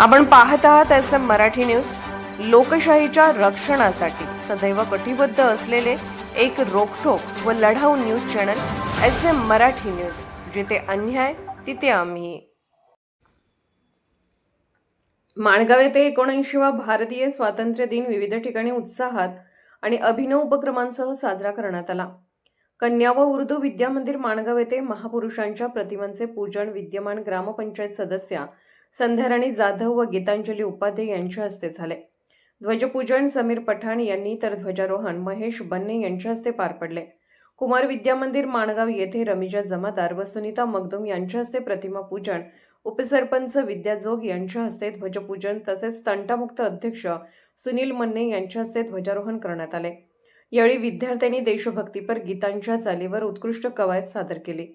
आपण पाहत आहात एस एम मराठी न्यूज. लोकशाहीच्या रक्षणासाठी सदैव कटिबद्ध असलेले एक रोखोक व लढाऊ news channel S M Marathi news. जिथे अन्याय तिथे आम्ही. माणगाव येथे एकोणऐंशीवा भारतीय स्वातंत्र्य दिन विविध ठिकाणी उत्साहात आणि अभिनव उपक्रमांसह साजरा करण्यात आला. कन्या व उर्दू विद्या मंदिर माणगाव येथे महापुरुषांच्या प्रतिमांचे पूजन विद्यमान ग्रामपंचायत सदस्या संध्याराणी जाधव व गीतांजली उपाध्ये यांच्या हस्ते झाले. ध्वजपूजन समीर पठाण यांनी तर ध्वजारोहण महेश बन्ने यांच्या हस्ते पार पडले. कुमार विद्या मंदिर माणगाव येथे रमिजा जमादार व सुनीता मगदुम यांच्या हस्ते प्रतिमा पूजन उपसरपंच विद्या जोग यांच्या हस्ते ध्वजपूजन तसेच तंटामुक्त अध्यक्ष सुनील मन्ने यांच्या हस्ते ध्वजारोहण करण्यात आले. यावेळी विद्यार्थ्यांनी देशभक्तीपर गीतांच्या चालीवर उत्कृष्ट कवायत सादर केली.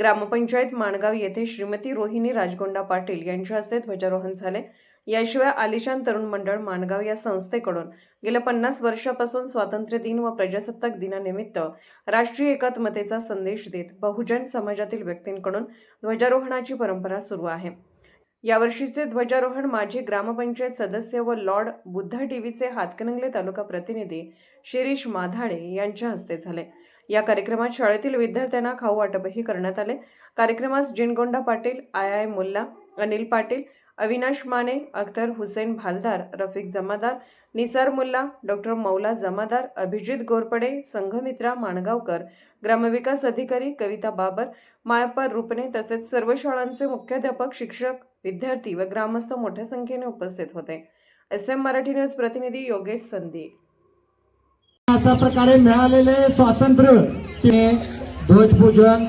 ग्रामपंचायत माणगाव येथे श्रीमती रोहिणी राजगोंडा पाटील यांच्या हस्ते ध्वजारोहण झाले. याशिवाय आलिशान तरुण मंडळ माणगाव या संस्थेकडून गेल्या पन्नास वर्षापासून स्वातंत्र्य दिन व प्रजासत्ताक दिनानिमित्त राष्ट्रीय एकात्मतेचा संदेश देत बहुजन समाजातील व्यक्तींकडून ध्वजारोहणाची परंपरा सुरू आहे. यावर्षीचे ध्वजारोहण माजी ग्रामपंचायत सदस्य व लॉर्ड बुद्धा टीव्हीचे हातकणंगले तालुका प्रतिनिधी शिरीष माधाडे यांच्या हस्ते झाले. या कार्यक्रमात शाळेतील विद्यार्थ्यांना खाऊ वाटपही करण्यात आले. कार्यक्रमास Jingonda Patil I I Mulla Anil Patil Avinash Mane Akhtar Hussain Bhaldar Rafiq Jamadar Nisar Mulla doctor Maula Jamadar Abhijit Gorpade Sanghamitra Mangaonkar ग्रामविकास अधिकारी कविता बाबर मायाप्पा रुपणे तसेच सर्व शाळांचे मुख्याध्यापक शिक्षक विद्यार्थी व ग्रामस्थ मोठ्या संख्येने उपस्थित होते. एस एम मराठी न्यूज प्रतिनिधी योगेश संधी अशा प्रकारे मिळालेले स्वातंत्र्य ते ध्वजपूजन